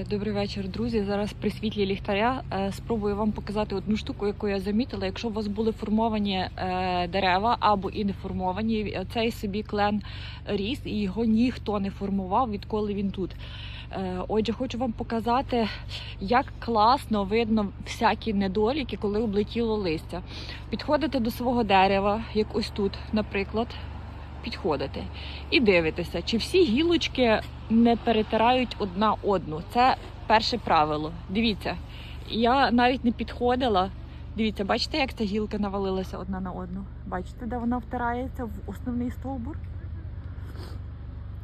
Е, Добрий вечір, друзі. Зараз при світлі ліхтаря е, спробую вам показати одну штуку, яку я замітила. Якщо у вас були формовані е, дерева або і не формовані, цей собі клен ріс і його ніхто не формував, відколи він тут. Отже, хочу вам показати, як класно видно всякі недоліки, коли облетіло листя. Підходите до свого дерева, як ось тут, наприклад. Підходите і дивитеся, чи всі гілочки не перетирають одна одну. Це перше правило. Дивіться, я навіть не підходила. Дивіться, бачите, як ця гілка навалилася одна на одну? Бачите, де вона втирається в основний стовбур?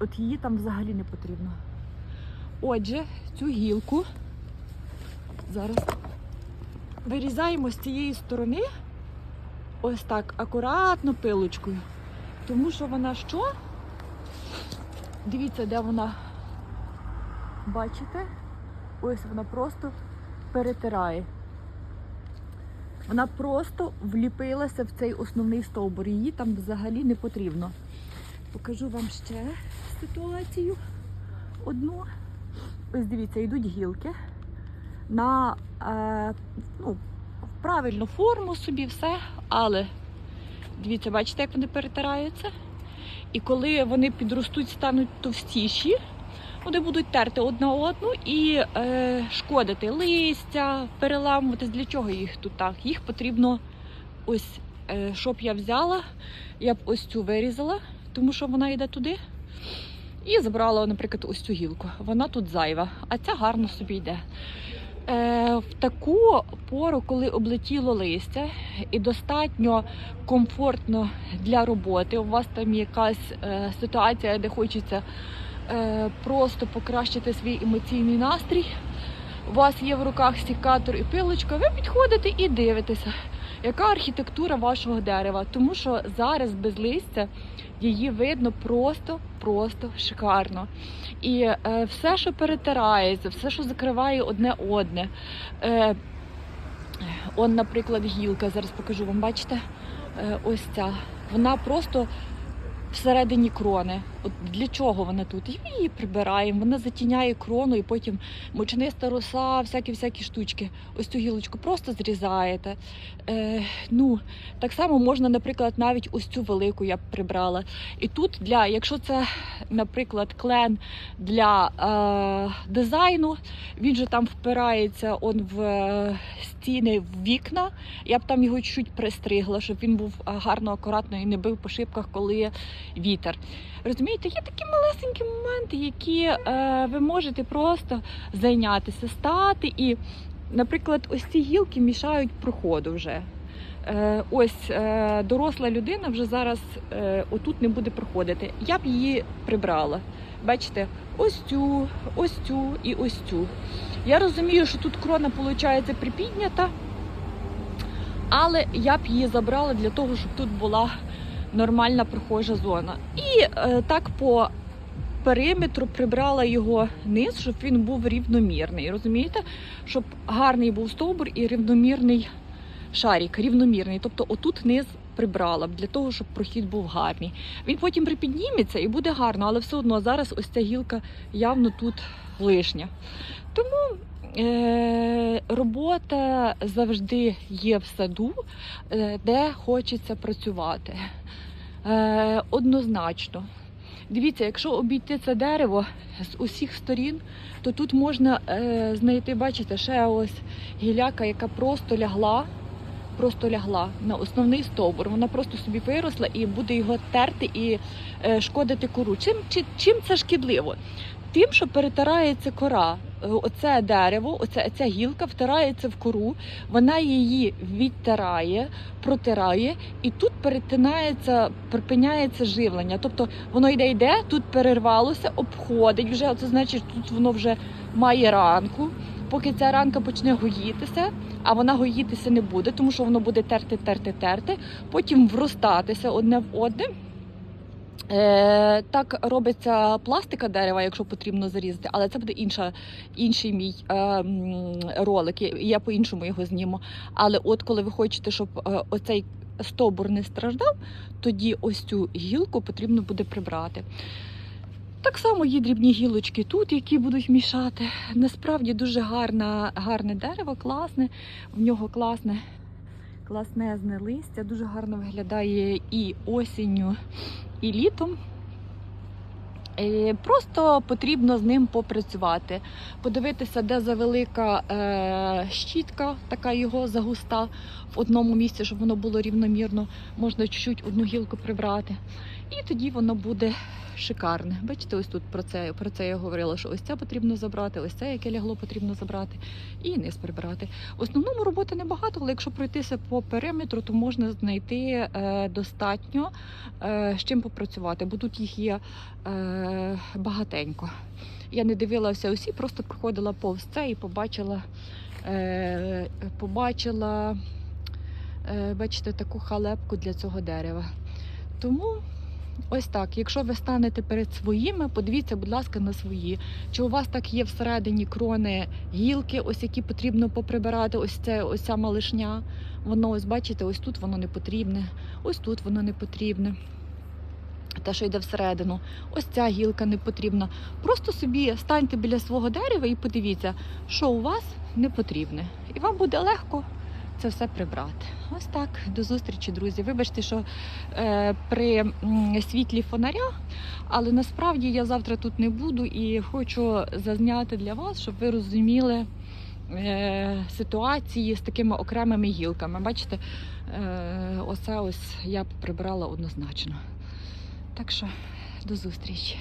От її там взагалі не потрібно. Отже, цю гілку зараз вирізаємо з цієї сторони ось так акуратно пилочкою. Тому що вона що? Дивіться, де вона. Бачите? Ось вона просто перетирає. Вона просто вліпилася в цей основний стовбур. Її там взагалі не потрібно. Покажу вам ще ситуацію одну. Ось дивіться, йдуть гілки на е, ну, правильну форму собі все, але Дивіться, бачите, як вони перетираються? І коли вони підростуть, стануть товстіші, вони будуть терти одна одну і е, шкодити листя, переламуватись. Для чого їх тут так? Їх потрібно ось, е, щоб я взяла, я б ось цю вирізала, тому що вона йде туди. І забрала, наприклад, ось цю гілку. Вона тут зайва, а ця гарно собі йде. Е, в таку пору, коли облетіло листя, і достатньо комфортно для роботи. У вас там якась е, ситуація, де хочеться е, просто покращити свій емоційний настрій. У вас є в руках сікатор і пилочка, ви підходите і дивитеся, яка архітектура вашого дерева. Тому що зараз без листя її видно просто-просто шикарно. І е, все, що перетирається, все, що закриває одне одне. Е, он, наприклад, гілка, зараз покажу вам, бачите? Е, ось ця. Вона просто всередині крони. От для чого вона тут? І ми її прибираємо, вона затіняє крону і потім мочениста роса, всякі-всякі штучки. Ось цю гілочку просто зрізаєте. Е, ну, так само можна, наприклад, навіть ось цю велику я б прибрала. І тут, для, якщо це, наприклад, клен для е, дизайну, він же там впирається он в е, стіни, в вікна. Я б там його чуть пристригла, щоб він був е, гарно, акуратно і не бив по шибках, коли вітер. Розумієте, є такі малесенькі моменти, які е, ви можете просто зайнятися, стати і, наприклад, ось ці гілки мішають проходу вже. Е, ось е, доросла людина вже зараз е, отут не буде проходити. Я б її прибрала. Бачите, ось цю, ось цю і ось цю. Я розумію, що тут крона виходить припіднята, але я б її забрала для того, щоб тут була нормальна прохожа зона. І е, так по периметру прибрала його низ, щоб він був рівномірний. Розумієте? Щоб гарний був стовбур і рівномірний шарик, рівномірний. Тобто отут низ прибрала б для того, щоб прохід був гарний. Він потім припідніметься і буде гарно, але все одно зараз ось ця гілка явно тут лишня. Тому е, робота завжди є в саду, е, де хочеться працювати. Е, однозначно. Дивіться, якщо обійти це дерево з усіх сторін, то тут можна е, знайти, бачите, ще ось гіляка, яка просто лягла, просто лягла на основний стовбур. Вона просто собі виросла і буде його терти і шкодити кору. Чим, чи, чим це шкідливо? Тим, що перетирається кора. Оце дерево, оця ця гілка втирається в кору, вона її відтирає, протирає, і тут перетинається, припиняється живлення. Тобто воно йде, йде, тут перервалося, обходить вже. Це значить, тут воно вже має ранку. Поки ця ранка почне гоїтися, а вона гоїтися не буде, тому що воно буде терти, терти, терти, потім вростатися одне в одне. Е, так робиться пластика дерева, якщо потрібно зарізати, але це буде інша, інший мій е, ролик. Я- по-іншому його зніму. Але от коли ви хочете, щоб е, оцей стовбур не страждав, тоді ось цю гілку потрібно буде прибрати. Так само є дрібні гілочки тут, які будуть мішати. Насправді дуже гарна, гарне дерево, класне. В нього класне, класнезне листя, дуже гарно виглядає і осінню, і літом. Е, Просто потрібно з ним попрацювати, подивитися, де завелика е, щітка, така його загуста в одному місці, щоб воно було рівномірно. Можна чуть-чуть одну гілку прибрати. І тоді воно буде шикарне. Бачите, ось тут про це, про це я говорила, що ось це потрібно забрати, ось це, яке лягло, потрібно забрати, і низ прибирати. В основному роботи небагато, але якщо пройтися по периметру, то можна знайти е, достатньо е, з чим попрацювати, бо тут їх є е, багатенько. Я не дивилася усі, просто проходила повз це і побачила, е, побачила е, бачите, таку халепку для цього дерева. Тому ось так, якщо ви станете перед своїми, подивіться, будь ласка, на свої. Чи у вас так є всередині крони гілки, ось які потрібно поприбирати, ось це ось ця малишня. Воно ось бачите, ось тут воно не потрібне, ось тут воно не потрібне. Те, що йде всередину, ось ця гілка не потрібна. Просто собі станьте біля свого дерева і подивіться, що у вас не потрібне. І вам буде легко це все прибрати. Ось так. До зустрічі, друзі. Вибачте, що е, при світлі фонаря, але насправді я завтра тут не буду і хочу зазняти для вас, щоб ви розуміли е, ситуації з такими окремими гілками. Бачите, е, оце ось я прибрала однозначно. Так що до зустрічі.